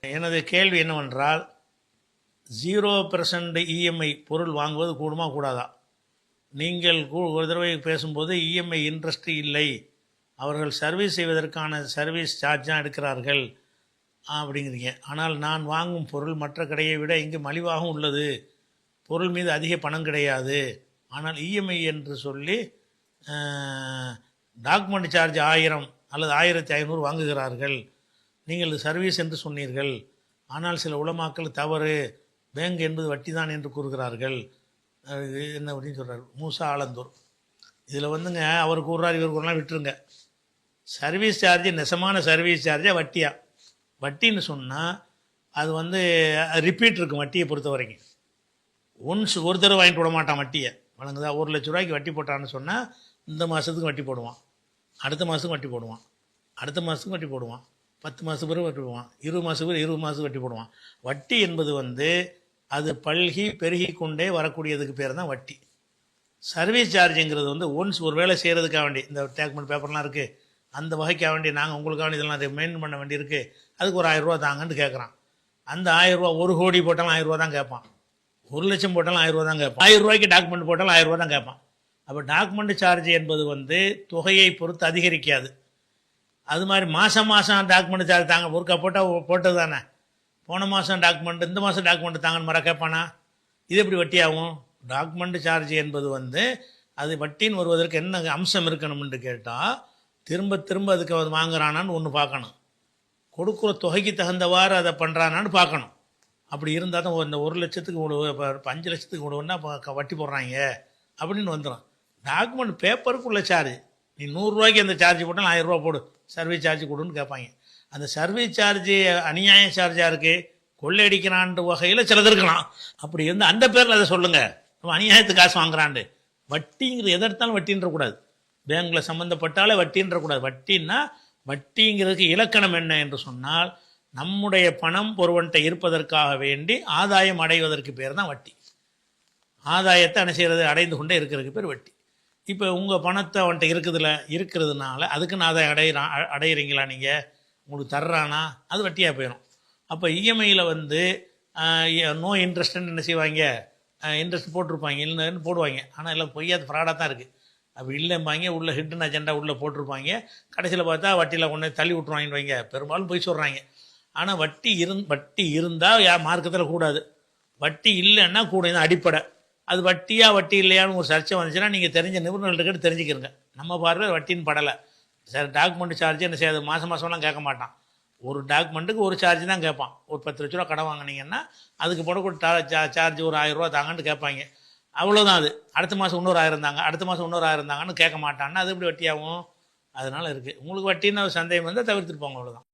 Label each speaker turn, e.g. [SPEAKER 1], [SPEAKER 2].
[SPEAKER 1] எனது கேள்வி என்னவென்றால் ஜீரோ பெர்சன்ட் இஎம்ஐ பொருள் வாங்குவது கூடுமா கூடாதா? நீங்கள் கூ- ஒரு தடவை பேசும்போது இஎம்ஐ இன்ட்ரெஸ்ட் இல்லை. அவர்கள் சர்வீஸ் செய்வதற்கான சர்வீஸ் சார்ஜ் தான் எடுக்கிறார்கள். அப்படிங்கிறீங்க. ஆனால் நான் வாங்கும் பொருள் மற்ற கடையை விட இங்கு மலிவாகவும் உள்ளது. பொருள் மீது அதிக பணம் கிடையாது. ஆனால் இஎம்ஐ என்று சொல்லி டாக்குமெண்ட் சார்ஜ் ஆயிரம் அல்லது ஆயிரத்தி ஐநூறு வாங்குகிறார்கள். நீங்கள் சர்வீஸ் என்று சொன்னீர்கள். ஆனால் சில உளமாக்கல் தவறு பேங்க் என்பது வட்டி தான் என்று கூறுகிறார்கள். என்ன அப்படின்னு சொல்கிறார் மூசா ஆலந்தூர். இதில் வந்துங்க அவர் கூறுறார் இவர் கூறலாம் விட்டுருங்க. சர்வீஸ் சார்ஜ் நெசமான சர்வீஸ் சார்ஜாக வட்டியா? வட்டின்னு சொன்னால் அது வந்து ரிப்பீட் இருக்கும் வட்டியை பொறுத்த வரைக்கும் ஒன்ஸ் ஒரு தடவை வாங்கிட்டு விட மாட்டான் வட்டியை. வழங்குதா ஒரு லட்ச ரூபாய்க்கு வட்டி போட்டான்னு சொன்னால் இந்த மாதத்துக்கு வட்டி போடுவான். அடுத்த மாதத்துக்கு வட்டி போடுவான். அடுத்த மாதத்துக்கு வட்டி போடுவான். பத்து மாதத்துக்கு பிறகு வட்டி போடுவான். இருபது மாதத்துக்கு பிறகு இருபது மாதம் வட்டி போடுவான். வட்டி என்பது வந்து அது பல்கி பெருகி கொண்டே வரக்கூடியதுக்கு பேர் தான் வட்டி. சர்வீஸ் சார்ஜுங்கிறது வந்து ஒன்ஸ் ஒரு வேலை செய்கிறதுக்காக வேண்டி இந்த டேக்மெண்ட் பேப்பர்லாம் இருக்குது அந்த வகைக்காக வேண்டி நாங்கள் உங்களுக்காக வேண்டி இதெல்லாம் மெயின் பண்ண வேண்டி இருக்குது அதுக்கு ஒரு ஆயிரம் ரூபா தாங்கன்னு கேட்குறான் அந்த ஆயிரம் ரூபா ஒரு கோடி போட்டாலும் ஆயிரம் ரூபா தான் கேட்பான். ஒரு லட்சம் போட்டாலும் ஆயிரம் ரூபா தான் கேட்பான். ஆயிரம் ரூபாய்க்கு டாக்குமெண்ட் போட்டாலும் ஆயிரம் ரூபா தான் கேட்பான். அப்போ டாக்குமெண்ட் சார்ஜ் என்பது வந்து தொகையை பொறுத்து அதிகரிக்காது. அது மாதிரி மாதம் மாதம் டாக்குமெண்ட் சார்ஜ் தாங்க. ஒருக்கா போட்டால் போட்டது தானே. போன மாதம் டாக்குமெண்ட் இந்த மாதம் டாக்குமெண்ட் தாங்கன்னு மர கேட்பானா இது எப்படி வட்டி ஆகும் டாக்குமெண்ட் சார்ஜ் என்பது வந்து அது வட்டின்னு வருவதற்கு என்ன அம்சம் இருக்கணும்னு கேட்டால் திரும்ப திரும்ப அதுக்கு அது வாங்குறானான்னு ஒன்று பார்க்கணும். கொடுக்குற தொகைக்கு தகுந்தவாறு அதை பண்ணுறானான்னு பார்க்கணும். அப்படி இருந்தால் தான் இந்த ஒரு லட்சத்துக்கு இவ்வளோ இப்போ அஞ்சு லட்சத்துக்கு இவ்வளோன்னா வட்டி போடுறாங்க. அப்படின்னு வந்துடும் டாக்குமெண்ட் பேப்பருக்குள்ள சார்ஜ் நீ நூறுரூவாய்க்கு அந்த சார்ஜ் போட்டால் ஆயிரரூபா போடு. சர்வீஸ் சார்ஜ் கொடுன்னு கேட்பாங்க. அந்த சர்வீஸ் சார்ஜ் அநியாய சார்ஜாக இருக்குது கொள்ளையடிக்கிறான்ற வகையில் சிலது இருக்கலாம். அப்படி இருந்து அந்த பேரில் அதை சொல்லுங்கள் நம்ம அநியாயத்துக்கு காசு வாங்குறாண்டு வட்டிங்கிறது எதை வட்டின்றக்கூடாது பேங்க்கில் சம்மந்தப்பட்டாலே வட்டின்றக்கூடாது வட்டின்னா வட்டிங்கிறதுக்கு இலக்கணம் என்ன என்று சொன்னால் நம்முடைய பணம் ஒருவன்கிட்ட இருப்பதற்காக வேண்டி ஆதாயம் அடைவதற்கு பேர் தான் வட்டி. ஆதாயத்தை என்ன செய்கிறது அடைந்து கொண்டே இருக்கிறதுக்கு பேர் வட்டி. இப்போ உங்கள் பணத்தை அவன்கிட்ட இருக்குதுல இருக்கிறதுனால அதுக்குன்னு அதை அடையிறான் அடையிறீங்களா நீங்கள் உங்களுக்கு தர்றானா? அது வட்டியாக போயிடும் அப்போ இஎம்ஐயில் வந்து நோ இன்ட்ரெஸ்ட்னு என்ன செய்வாங்க? இன்ட்ரெஸ்ட் போட்டிருப்பாங்க. இல்லைன்னு போடுவாங்க? ஆனால் எல்லாம் பொய்யாது ஃப்ராடாக தான் இருக்குது அப்படி இல்லைம்பாங்க உள்ள ஹிட்டன் அஜெண்டா உள்ளே போட்டிருப்பாங்க. கடைசியில் பார்த்தா வட்டியில் கொண்டு தள்ளி விட்ருவாங்கன்னு வைங்க. பெரும்பாலும் போய் சொல்கிறாங்க ஆனால் வட்டி இருந் வட்டி இருந்தால் யா மார்க்கத்தில் கூடாது. வட்டி இல்லைன்னா கூட அடிப்படை? அது வட்டியா வட்டி இல்லையான்னு ஒரு சர்ச்சை வந்துச்சுன்னா நீங்கள் தெரிஞ்ச நிபுணர்கள்ட்ட கேட்டு தெரிஞ்சுக்கிறங்க. நம்ம பார்வை வட்டின்னு படலை. சார் டாக்குமெண்ட் சார்ஜ் என்ன செய்யாது? மாதம் மாதம்லாம் கேட்க மாட்டான். ஒரு டாக்குமெண்ட்டுக்கு ஒரு சார்ஜ் தான் கேட்பான். ஒரு பத்து லட்ச ரூபா கடன் வாங்கினீங்கன்னா அதுக்கு போடக்கூடிய சார்ஜ் ஒரு ஆயிரம் ரூபா தாங்கன்னு கேட்பாங்க. அவ்வளோதான் அது. அடுத்த மாதம் இன்னொரு ஆயிரம் தாங்க. அடுத்த மாதம் இன்னொரு ஆயிரம் தாங்கன்னு கேட்க மாட்டான்னா அது எப்படி வட்டியாகும்? அதனால இருக்குது உங்களுக்கு வட்டின்னு ஒரு சந்தேகம் வந்தால் தவிர்த்துட்டு போங்க அவ்வளோதான்